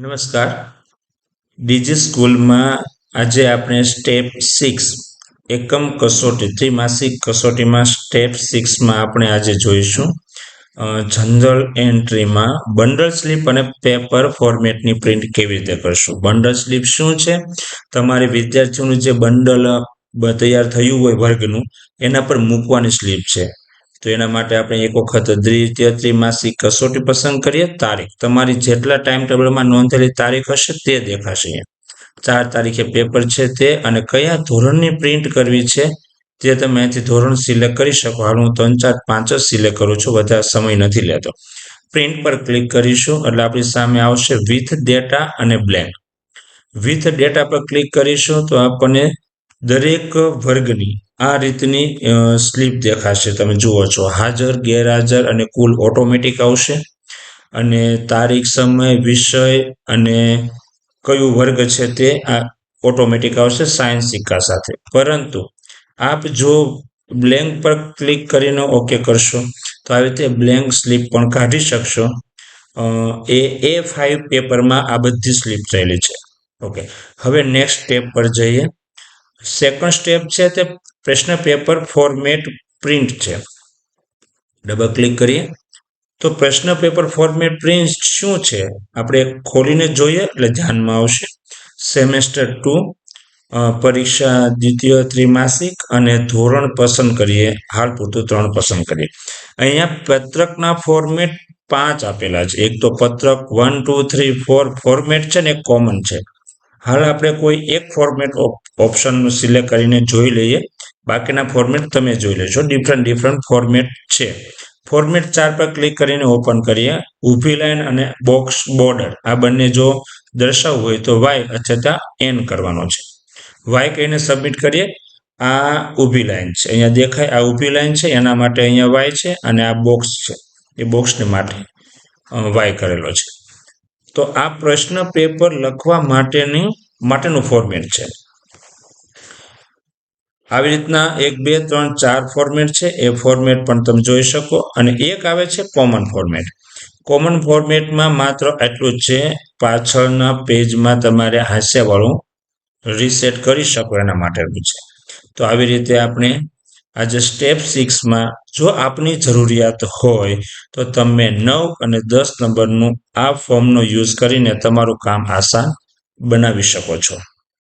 નમસ્કાર. ડીજી સ્કૂલમાં આજે આપણે સ્ટેપ સિક્સ, એકમ કસોટી, ત્રિમાસિક કસોટીમાં સ્ટેપ સિક્સમાં આપણે આજે જોઈશું. જનરલ એન્ટ્રીમાં બંડલ સ્લીપ અને પેપર ફોર્મેટની પ્રિન્ટ કેવી રીતે કરશું? બંડલ સ્લીપ શું છે? તમારે વિદ્યાર્થીઓનું જે બંડલ તૈયાર થયું હોય વર્ગનું, એના પર મૂકવાની સ્લીપ છે. તો એના માટે આપણે એક વખત દ્વિતીય ત્રિમાસિક કસોટી પસંદ કરીએ. તારીખ. તમારી જેટલા ટાઈમ ટેબલમાં નોંધેલી તારીખ હશે તે દેખાશે ચાર તારીખે પેપર છે તે અને કયા ધોરણની પ્રિન્ટ કરવી છે તે તમે અહીંથી ધોરણ સિલેક્ટ કરી શકો. હાલ હું ત્રણ ચાર પાંચ જ સિલેક્ટ કરું છું. વધારે સમય નથી લેતો. પ્રિન્ટ પર ક્લિક કરીશું એટલે આપણી સામે આવશે વિથ ડેટા અને બ્લેન્ક વિથ ડેટા પર ક્લિક કરીશું તો આપણને દરેક વર્ગની આ રીતની સ્લીપ દેખાશે. તમે જુઓ છો, હાજર, ગેરહાજર અને કુલ ઓટોમેટિક આવશે. અને તારીખ, સમય, વિષય અને કયું વર્ગ છે તે આ ઓટોમેટિક આવશે સાયન્સ સિક્કા સાથે. પરંતુ આપ જો બ્લેન્ક પર ક્લિક કરીને ઓકે કરશો, તો આવી રીતે બ્લેન્ક સ્લીપ પણ કાઢી શકશો. એ એ ફાઇવ પેપરમાં આ બધી સ્લીપ થયેલી છે. ઓકે. હવે નેક્સ્ટ સ્ટેપ પર જઈએ. સેકન્ડ સ્ટેપ છે તે પ્રશ્ન પેપર ફોર્મેટ પ્રિન્ટ છે. ડબલ ક્લિક કરીએ. તો પ્રશ્ન પેપર ફોર્મેટ પ્રિન્ટ શું છે? આપણે ખોલીને જોઈએ, એટલે ધ્યાનમાં આવશે. સેમેસ્ટર ટુ પરીક્ષા દ્વિતીય ત્રિમાસિક અને ધોરણ પસંદ કરીએ. હાલ પૂરતું ત્રણ પસંદ કરીએ. અહીંયા પત્રકના ફોર્મેટ પાંચ આપેલા છે. એક તો પત્રક one two three four format છે ને કોમન છે. હાલ આપણે કોઈ એક ફોર્મેટ ઓપ્શનનું સિલેક્ટ કરીને જોઈ લઈએ. બાકીના ફોર્મેટ તમે જોઈ લેજો. ડિફરન્ટ ડિફરન્ટ ફોર્મેટ છે. ફોર્મેટ ચાર પર ક્લિક કરીને ઓપન કરીએ. ઊભી લાઈન અને બોક્સ બોર્ડર આ બંને જો દર્શાવવું હોય તો વાય અથવા એન કરવાનો છે. વાય કહીને સબમિટ કરીએ. આ ઊભી લાઈન છે. અહીંયા દેખાય આ ઊભી લાઈન છે. એના માટે અહીંયા વાય છે અને આ બોક્સ છે. એ બોક્સને માટે વાય કરેલો છે. તો આ પ્રશ્ન પેપર લખવા માટેની, માટેનું ફોર્મેટ છે. આવી રીતના એક, બે, ત્રણ, ચાર ફોર્મેટ છે. એ ફોર્મેટ પણ તમે જોઈ શકો. અને એક આવે છે કોમન ફોર્મેટ કોમન ફોર્મેટમાં માત્ર એટલું જ છે, પાછળના પેજમાં તમારે હાસ્યવાળું રીસેટ કરી શકો એના માટેનું છે. તો આવી રીતે આપણે આજે સ્ટેપ સિક્સમાં જો આપની જરૂરિયાત હોય તો તમે નવ અને દસ નંબરનું આ ફોર્મનો યુઝ કરીને તમારું કામ આસાન બનાવી શકો છો.